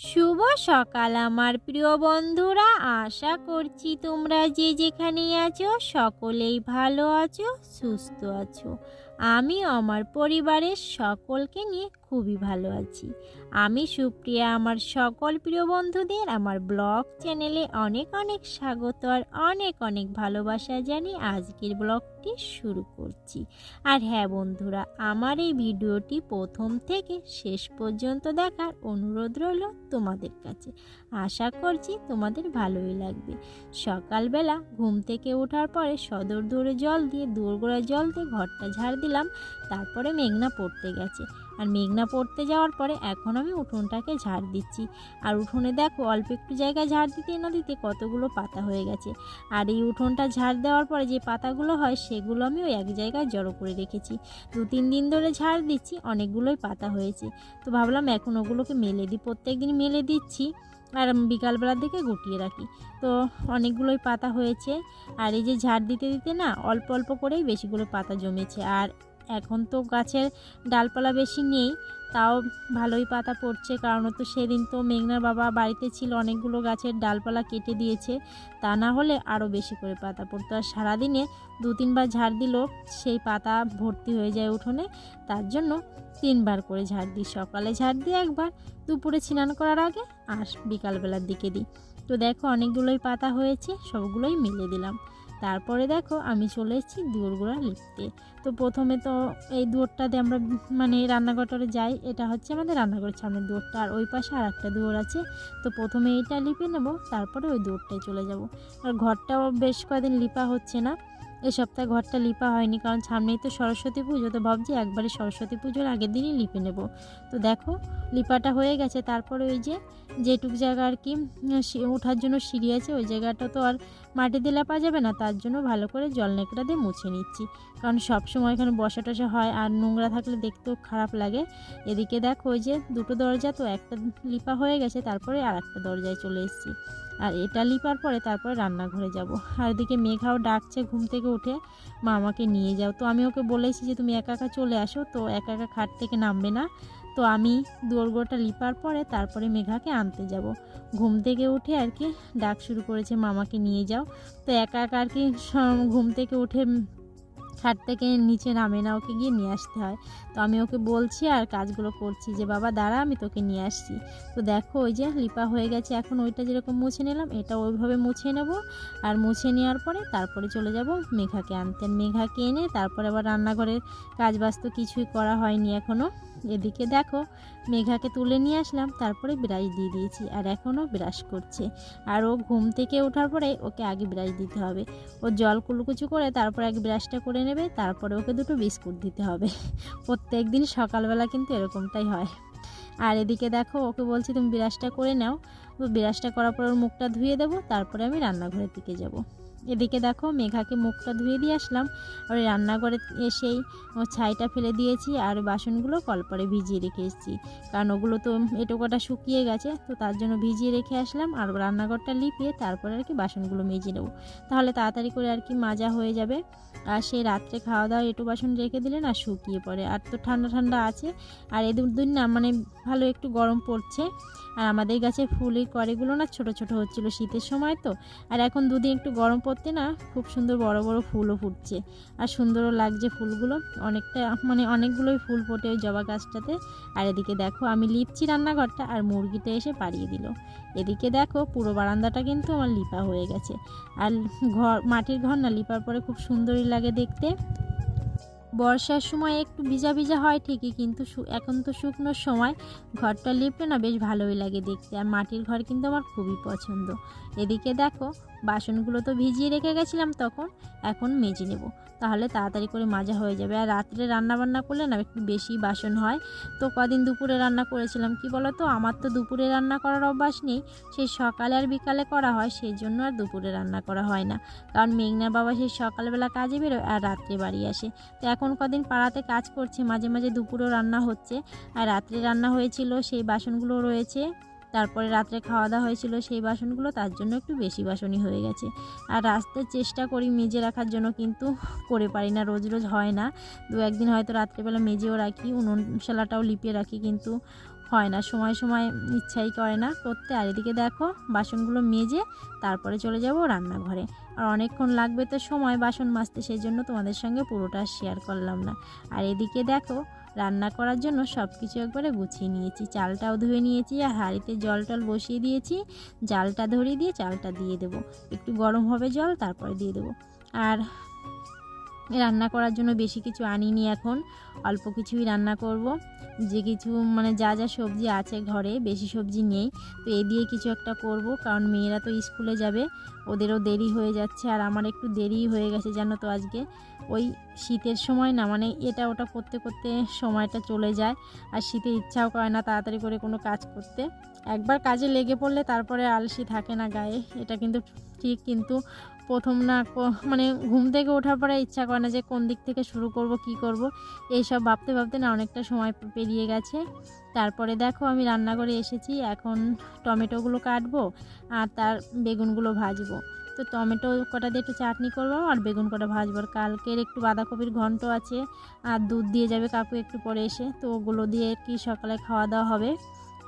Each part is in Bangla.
শুভ সকাল আমার প্রিয় বন্ধুরা। আশা করছি তোমরা যে যেখানেই আছো, সকলেই ভালো আছো, সুস্থ আছো। আমি আমার পরিবারের সকলকে নিয়ে খুবই ভালো আছি। আমি সুপ্রিয়া, আমার সকল প্রিয় বন্ধুদের আমার ব্লগ চ্যানেলে অনেক অনেক স্বাগত আর অনেক অনেক ভালোবাসা জানি আজকের ব্লগটি শুরু করছি। আর হ্যাঁ বন্ধুরা, আমার এই ভিডিওটি প্রথম থেকে শেষ পর্যন্ত দেখার অনুরোধ রইল তোমাদের কাছে। আশা করছি তোমাদের ভালোই লাগবে। সকালবেলা ঘুম থেকে ওঠার পরে সদর দৌড়ে জল দিয়ে দৌড়গোড়া জল দিয়ে ঘরটা ঝাড় দিলাম। তারপরে মেঘনা পড়তে গেছে। আর মেঘনা পড়তে যাওয়ার পরে এখন আমি উঠোনটাকে ঝাড় দিচ্ছি। আর উঠোনে দেখো অল্প একটু জায়গায় ঝাড় দিতে না দিতে কতগুলো পাতা হয়ে গেছে। আর এই উঠোনটা ঝাড় দেওয়ার পরে যে পাতাগুলো হয় সেগুলো আমি ওই এক জায়গায় জড়ো করে রেখেছি। দু তিন দিন ধরে ঝাড় দিচ্ছি, অনেকগুলোই পাতা হয়েছে। তো ভাবলাম এখন ওগুলোকে মেলে দিই। প্রত্যেক দিন মেলে দিচ্ছি আর বিকালবেলার দিকে গুটিয়ে রাখি। তো অনেকগুলোই পাতা হয়েছে। আর এই যে ঝাড় দিতে দিতে না অল্প অল্প করেই বেশিগুলো পাতা জমেছে। আর এখন তো গাছের ডালপালা বেশি নেই, তাও ভালোই পাতা পড়ছে। কারণ তো সেদিন তো মেঘনার বাবা বাড়িতে ছিল, অনেকগুলো গাছের ডালপালা কেটে দিয়েছে, তা না হলে আরও বেশি করে পাতা পড়তো। আর সারাদিনে দু তিনবার ঝাড় দিলেও সেই পাতা ভর্তি হয়ে যায় উঠোনে, তার জন্য তিনবার করে ঝাড় দিই। সকালে ঝাড় দিই একবার, দুপুরে স্নান করার আগে, আর বিকালবেলার দিকে দিই। তো দেখো, অনেকগুলোই পাতা হয়েছে, সবগুলোই মিলে দিলাম। তারপরে দেখো আমি চলে এসেছি দুয়োরগুলা লিখতে। তো প্রথমে তো এই দুয়োরটাতে আমরা মানে রান্নাঘরটা যাই, এটা হচ্ছে আমাদের রান্নাঘরের সামনের দুয়োরটা, আর ওই পাশে আর একটা দুয়োর আছে। তো প্রথমে এইটা লিপে নেব, তারপরে ওই দুয়োরটায় চলে যাব। আর ঘরটাও বেশ কয়েকদিন লিপা হচ্ছে না। এই সপ্তাহে ঘরটা লিপা হয়নি, কারণ সামনেই তো সরস্বতী পুজো, তো ভাবছি একবারে সরস্বতী পুজোর আগের দিনই লিপে নেব। তো দেখো, লিপাটা হয়ে গেছে, তারপর ওই যে যেটুক জায়গা আর কি ওঠার জন্য সিঁড়ি আছে, ওই জায়গাটা তো আর মাটি দিয়ে লেপা যাবে না, তার জন্য ভালো করে জল নেকড়া দিয়ে মুছে নিচ্ছি। কারণ সব সময় এখানে বসা টসা হয়, আর নোংরা থাকলে দেখতেও খারাপ লাগে। এদিকে দেখো ওই যে দুটো দরজা, তো একটা লিপা হয়ে গেছে, তারপরে আর একটা দরজায় চলে এসেছি। আর এটা লিপার পরে তারপরে রান্নাঘরে যাব। আর ওদিকে মেঘাও ডাকছে ঘুম থেকে উঠে, মা, আমাকে নিয়ে যাও। তো আমি ওকে বলেছি যে, তুমি একা একা চলে আসো। তো একা একা খাট থেকে নামবে না। তো আমি দুর্গটা লিপার পরে তারপরে মেঘাকে আনতে যাব। ঘুম থেকে উঠে আর কি ডাক শুরু করেছে মামাকে নিয়ে যাও। তো একা একা আর কি ঘুম থেকে উঠে খাট থেকে নিচে নামে না, ওকে গিয়ে নিয়ে আসতে হয়। তো আমি ওকে বলছি আর কাজগুলো করছি যে, বাবা, দাঁড়া, আমি তোকে নিয়ে আসছি। তো দেখো, ওই যে লিপা হয়ে গেছে, এখন ওইটা যেরকম মুছে নিলাম, এটা ওইভাবে মুছে নেব। আর মুছে নেওয়ার পরে তারপরে চলে যাব মেঘাকে আনতে। মেঘাকে এনে তারপরে আবার রান্নাঘরের কাজ বাজ তো কিছুই করা হয়নি এখনও এদিকে দেখো, মেঘাকে তুলে নিয়ে আসলাম, তারপরে ব্রাশ দিয়ে দিয়েছি, আর এখনও ব্রাশ করছে। আর ও ঘুম থেকে ওঠার পরে ওকে আগে ব্রাশ দিতে হবে। ও জল কুলকুচু করে তারপর আগে ব্রাশটা করে নেবে, তারপরে ওকে দুটো বিস্কুট দিতে হবে। প্রত্যেক দিন সকালবেলা কিন্তু এরকমটাই হয়। আর এদিকে দেখো, ওকে বলছি তুমি বিরাজটা করে নাও। বিরাজটা করার পর ওর মুখটা ধুয়ে দেবো, তারপরে আমি রান্নাঘরের দিকে যাব। এদিকে দেখো মেঘাকে মুখটা ধুয়ে দিয়ে আসলাম। আর রান্নাঘরে এসেই ও ছাইটা ফেলে দিয়েছি আর বাসনগুলো কলপরে ভিজিয়ে রেখে এসেছি। কারণ ওগুলো তো এটো কটা শুকিয়ে গেছে, তো তার জন্য ভিজিয়ে রেখে আসলাম আর রান্নাঘরটা লিপিয়ে তারপরে আর কি বাসনগুলো মেজে নেব। তাহলে তাড়াতাড়ি করে আর কি মাজা হয়ে যাবে। আর সেই রাত্রে খাওয়া দাওয়া এটু বাসন রেখে দিলে না শুকিয়ে পড়ে। আর তো ঠান্ডা ঠান্ডা আছে। আর এ দুদিন না মানে ভালো একটু গরম পড়ছে। আর আমাদের গাছে ফুলের কড়িগুলো না ছোট ছোট হচ্ছিল শীতের সময় তো। আর এখন দুদিন একটু গরম পড়তে না খুব সুন্দর বড় বড় ফুলও ফুটছে। আর সুন্দরও লাগছে ফুলগুলো। অনেকটা মানে অনেকগুলোই ফুল ফোটে ওই জবা গাছটাতে। আর এদিকে দেখো, আমি লিপছি রান্নাঘরটা আর মুরগিটা এসে পাড়িয়ে দিল। এদিকে দেখো, পুরো বারান্দাটা কিন্তু আমার লিপা হয়ে গেছে। আর ঘর, মাটির ঘর না, লিপার পরে খুব সুন্দরই লাগে দেখতে। বর্ষার সময় একটু ভিজা ভিজা হয় ঠিকই, কিন্তু এখন তো শুকনোর সময়। ঘরটা লিপলে না বেশ ভালোই লাগে দেখতে। আর মাটির ঘর কিন্তু আমার খুবই পছন্দ। এদিকে দেখো বাসনগুলো তো ভিজিয়ে রেখে গেছিলাম তখন, এখন মেজে নেব। তাহলে তাড়াতাড়ি করে মাজা হয়ে যাবে। আর রাত্রে রান্না বান্না করলে না একটু বেশি বাসন হয়। তো কদিন দুপুরে রান্না করেছিলাম, কি বলো তো আমার তো দুপুরে রান্না করার অভ্যাস নেই। সেই সকালে আর বিকালে করা হয় সেই জন্য আর দুপুরে রান্না করা হয় না। কারণ মেঘনার বাবা সেই সকালবেলা কাজে বেরোয় আর রাত্রে বাড়ি আসে। তো এখন কদিন পাড়াতে কাজ করছে, মাঝে মাঝে দুপুরেও রান্না হচ্ছে। আর রাত্রে রান্না হয়েছিল, সেই বাসনগুলো রয়েছে। তারপরে রাত্রে খাওয়া দাওয়া হয়েছিল সেই বাসনগুলো, তার জন্য একটু বেশি বাসনই হয়ে গেছে। আর রাস্তায় চেষ্টা করি মেজে রাখার জন্য, কিন্তু করে পারি না, রোজ রোজ হয় না। দু একদিন হয়তো রাত্রেবেলা মেজেও রাখি, উনুন শালাটাও লিপিয়ে রাখি, কিন্তু হয় না, সময় সময় ইচ্ছাই করে না করতে। আর এদিকে দেখো, বাসনগুলো মেজে তারপরে চলে যাব রান্নাঘরে। আর অনেকক্ষণ লাগবে তো সময় বাসন মাজতে সেই জন্য তোমাদের সঙ্গে পুরোটা শেয়ার করলাম না। আর এদিকে দেখো রান্না করার জন্য সব কিছু একবারে গুছিয়ে নিয়েছি। চালটাও ধুয়ে নিয়েছি আর হাঁড়িতে জল টল বসিয়ে দিয়েছি। জালটা ধরিয়ে দিয়ে চালটা দিয়ে দেবো। একটু গরম হবে জল, তারপরে দিয়ে দেবো। আর রান্না করার জন্য বেশি কিছু আনিনি এখন। অল্প কিছুই রান্না করব। যে কিছু মানে যা যা সবজি আছে ঘরে, বেশি সবজি নেই। তো এ দিয়ে কিছু একটা করব, কারণ মেয়েরা তো স্কুলে যাবে। ওদেরও দেরি হয়ে যাচ্ছে, আর আমার একটু দেরি হয়ে গেছে, জানো তো আজকে। ওই শীতের সময় না মানে এটা ওটা করতে করতে সময়টা চলে যায়। আর শীতে ইচ্ছাও করে না তাড়াতাড়ি করে কোনো কাজ করতে। একবার কাজে লেগে পড়লে তারপরে আলসি থাকে না গায়ে। এটা কিন্তু ঠিক, কিন্তু প্রথম না মানে ঘুম থেকে ওঠার পরে ইচ্ছা করে না যে কোন দিক থেকে শুরু করব, কি করব। এইসব ভাবতে ভাবতে না অনেকটা সময় পেরিয়ে গেছে। তারপরে দেখো আমি রান্নাঘরে এসেছি, এখন টমেটোগুলো কাটবো আর তার বেগুনগুলো ভাজবো। তো টমেটো কটা দিয়ে একটু চাটনি করব আর বেগুন কটা ভাজবো। আর কালকের একটু বাঁধাকপির ঘন্ট আছে, আর দুধ দিয়ে যাবে কাকু একটু পরে এসে, তো ওগুলো দিয়ে কি সকালে খাওয়া দাওয়া হবে?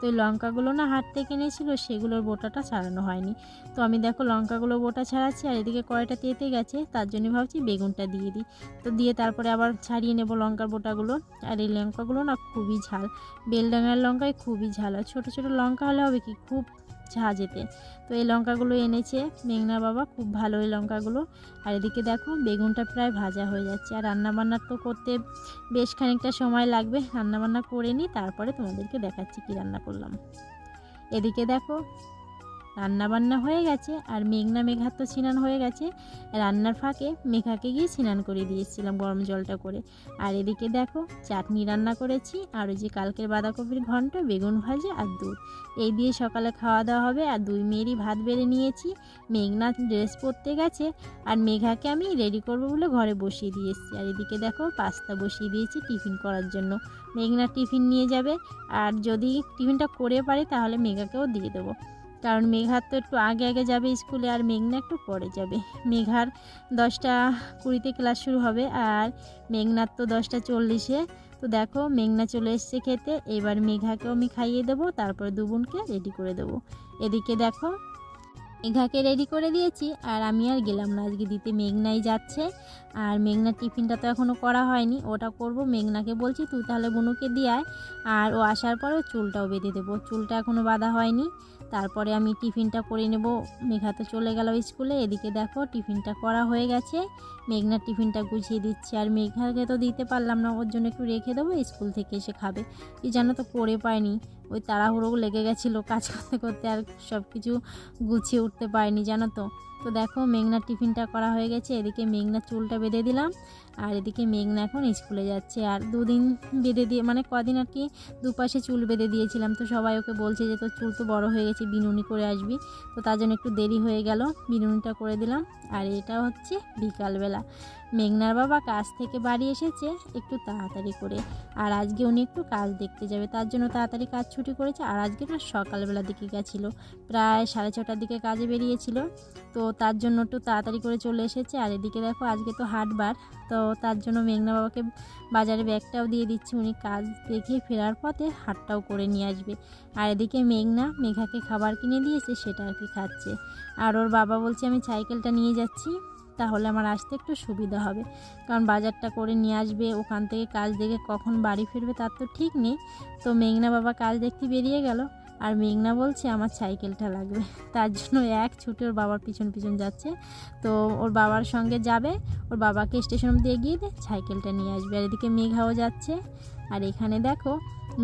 তো এই লঙ্কাগুলো না হাট থেকে এনেছিল, সেগুলোর বোটাটা ছাড়ানো হয়নি। তো আমি দেখো লঙ্কাগুলো বোটা ছাড়াচ্ছি, আর এদিকে কড়াইটা তেতে গেছে, তার জন্য ভাবছি বেগুনটা দিয়ে দিই। তো দিয়ে তারপরে আবার ছাড়িয়ে নেব লঙ্কার বোটাগুলো, আর এই লঙ্কাগুলো না খুবই ঝাল। বেলডাঙার লঙ্কায় খুবই ঝাল, আর ছোটো ছোটো লঙ্কা হলে হবে কি, খুব ঝাঁ যেতে। তো এই লঙ্কাগুলো এনেছে। মেঘনা বাবা, খুব ভালো এই লঙ্কাগুলো। আর এদিকে দেখো, বেগুনটা প্রায় ভাজা হয়ে যাচ্ছে। আর রান্নাবান্না তো করতে বেশ খানিকটা সময় লাগবে। রান্নাবান্না করে নিই, তারপরে তোমাদেরকে দেখাচ্ছি কি রান্না করলাম। এদিকে দেখো রান্না বান্না হয়ে গেছে আর মেঘনা মেঘার তো স্নান হয়ে গেছে। রান্নার ফাঁকে মেঘাকে গিয়ে স্নান করে দিয়েছিলাম গরম জলটা করে। আর এদিকে দেখো, চাটনি রান্না করেছি আর ওই যে কালকের বাঁধাকপির ঘন্ট, বেগুন ভাজা আর দুধ। এই দিয়ে সকালে খাওয়া দাওয়া হবে আর দুই মেয়েরই ভাত বেড়ে নিয়েছি। মেঘনা ড্রেস পরতে গেছে আর মেঘাকে আমি রেডি করব বলে ঘরে বসিয়ে দিয়ে এসেছি। আর এদিকে দেখো, পাস্তা বসিয়ে দিয়েছি টিফিন করার জন্য। মেঘনা টিফিন নিয়ে যাবে আর যদি টিফিনটা করে পারি তাহলে মেঘাকেও দিয়ে দেবো। কারণ মেঘার তো একটু আগে আগে যাবে স্কুলে আর মেঘনা একটু পরে যাবে। মেঘার দশটা কুড়িতে ক্লাস শুরু হবে আর মেঘনার তো দশটা চল্লিশে। তো দেখো, মেঘনা চলে এসছে খেতে, এবার মেঘাকেও আমি খাইয়ে দেবো, তারপরে দুবুনকে রেডি করে দেবো। এদিকে দেখো, মেঘাকে রেডি করে দিয়েছি আর আমি আর গেলাম না, আজকে দিতে মেঘনাই যাচ্ছে। আর মেঘনার টিফিনটা তো এখনও করা হয়নি, ওটা করব, মেঘনাকে বলছি তুই তাহলে বুনুকে দিয়ে আর ও আসার পরে ওর চুলটাও বেঁধে দেবো, চুলটা এখনও বাঁধা হয়নি। তারপরে আমি টিফিনটা করে নেব। মেঘা তো চলে গেল স্কুলে। এদিকে দেখো, টিফিনটা করা হয়ে গেছে। মেঘনার টিফিনটা গুছিয়ে দিচ্ছে। আর মেঘাকে তো দিতে পারলাম না, ওর জন্য একটু রেখে দেবো, স্কুল থেকে এসে খাবে। কি জানো তো করে পায়নি। ওই তাড়াহুড়ো লেগে গেছিল কাজ করতে করতে আর সব কিছু গুছিয়ে উঠতে পারিনি, জানো তো। তো দেখো মেঘনার টিফিনটা করা হয়ে গেছে, এদিকে মেঘনার চুলটা বেঁধে দিলাম আর এদিকে মেঘনা এখন স্কুলে যাচ্ছে। আর দুদিন বেঁধে দিয়ে মানে কদিন আর কি দুপাশে চুল বেঁধে দিয়েছিলাম, তো সবাই ওকে বলছে যে তোর চুল তো বড় হয়ে গেছে, বিনুনি করে আসবি। তো তার জন্য একটু দেরি হয়ে গেল, বিনুনিটা করে দিলাম। আর এটা হচ্ছে বিকালবেলা। মেঘনার বাবা কাজ থেকে বাড়ি এসেছে একটু তাড়াতাড়ি করে। আর আজকে উনি একটু কাজ দেখতে যাবে, তার জন্য তাড়াতাড়ি কাজ ছুটি করেছে। আর আজকে না সকালবেলার দিকে গেছিল, প্রায় সাড়ে ছটার দিকে কাজে বেরিয়েছিল। তো তার জন্য একটু তাড়াতাড়ি করে চলে এসেছে। আর এদিকে দেখো আজকে তো হাটবার, তো তার জন্য মেঘনা বাবাকে বাজারে ব্যাগটাও দিয়ে দিচ্ছি। উনি কাজ দেখে ফেরার পথে হাটটাও করে নিয়ে আসবে। আর এদিকে মেঘনা মেঘাকে খাবার কিনে দিয়েছে, সেটা আর কি খাচ্ছে। আর ওর বাবা বলছে, আমি সাইকেলটা নিয়ে যাচ্ছি। তাহলে আমার আসতে একটু সুবিধা হবে। কারণ বাজারটা করে নিয়ে আসবে, ওখান থেকে কাজ দেখে কখন বাড়ি ফিরবে তার তো ঠিক নেই। তো মেঘনা বাবা কাজ দেখতে বেরিয়ে গেল আর মেঘনা বলছে আমার সাইকেলটা লাগবে। তার জন্য এক ছুটে ওর বাবার পিছন পিছন যাচ্ছে। তো ওর বাবার সঙ্গে যাবে, ওর বাবাকে স্টেশন অব্দি এগিয়ে দিয়ে সাইকেলটা নিয়ে আসবে। আর এদিকে মেঘাও যাচ্ছে। আর এখানে দেখো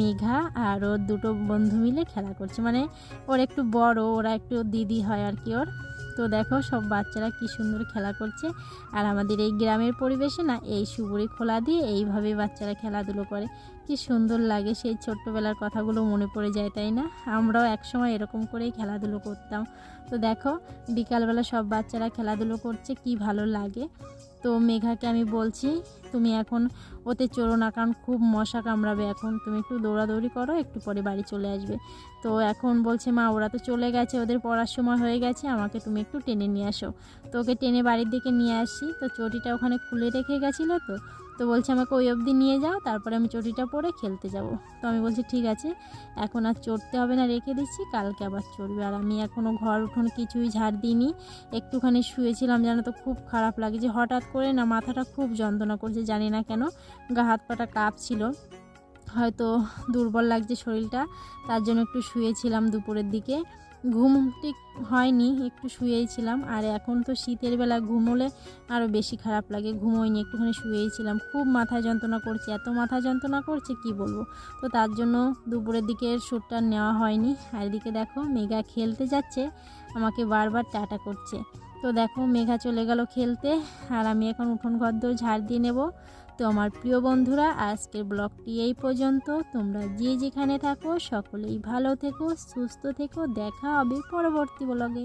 মেঘা আর ওর দুটো বন্ধু মিলে খেলা করছে। মানে ওর একটু বড়, ওরা একটু দিদি হয় আর কি ওর। তো দেখো সব বাচ্চারা কি সুন্দর খেলা করছে। আর আমাদের এই গ্রামের পরিবেশে না এই সুবুরি খোলা দিয়ে এইভাবে বাচ্চারা খেলাধুলো করে। কি সুন্দর লাগে সেই ছোট্টবেলার কথাগুলো মনে পড়ে যায়, তাই না? আমরাও একসময় এরকম করেই খেলাধুলো করতাম। তো দেখো বিকালবেলা সব বাচ্চারা খেলাধুলো করছে, কি ভালো লাগে। তো মেঘাকে আমি বলছি, তুমি এখন ওতে চড়ো না, কারণ খুব মশা কামড়াবে এখন। তুমি একটু দৌড়াদৌড়ি করো, একটু পরে বাড়ি চলে আসবে। তো এখন বলছে, মা, ওরা তো চলে গেছে, ওদের পড়ার সময় হয়ে গেছে, আমাকে তুমি একটু টেনে নিয়ে আসো। তো ওকে টেনে বাড়ির দিকে নিয়ে আসি। তো চটিটা ওখানে খুলে রেখে গেছিল তো তো বলছে আমাকে ওই অবধি নিয়ে যাও, তারপরে আমি চটিটা পরে খেলতে যাব। তো আমি বলছি, ঠিক আছে, এখন আর চড়তে হবে না, রেখে দিচ্ছি, কালকে আবার চড়বে। আর আমি এখনও ঘর উঠোন কিছুই ঝাড় দিইনি, একটুখানি শুয়েছিলাম জানো তো খুব খারাপ লাগে যে হঠাৎ করে না মাথাটা খুব যন্ত্রণা করছে, জানি না কেন, গা হাত পাটা কাঁপছিল। হয়তো দুর্বল লাগছে শরীরটা, তার জন্য একটু শুয়েছিলাম দুপুরের দিকে। ঘুম ঠিক হয়নি, একটু শুয়েই ছিলাম। আর এখন তো শীতের বেলা ঘুমোলে আরও বেশি খারাপ লাগে, ঘুমোইনি, একটুখানি শুয়েই ছিলাম। খুব মাথা যন্ত্রণা করছে, এত মাথা যন্ত্রণা করছে কি বলব? তো তার জন্য দুপুরের দিকে শ্যুটটা নেওয়া হয়নি। আর এদিকে দেখো, মেঘা খেলতে যাচ্ছে, আমাকে বারবার টাটা করছে। তো দেখো, মেঘা চলে গেল খেলতে, আর আমি এখন উঠোন ঘর ঝাড় দিয়ে নেব। তো আমার প্রিয় বন্ধুরা, আজকের ব্লগটি এই পর্যন্ত। তোমরা যে যেখানে থাকো, সকলেই ভালো থেকো, সুস্থ থেকো। দেখা হবে পরবর্তী ব্লগে।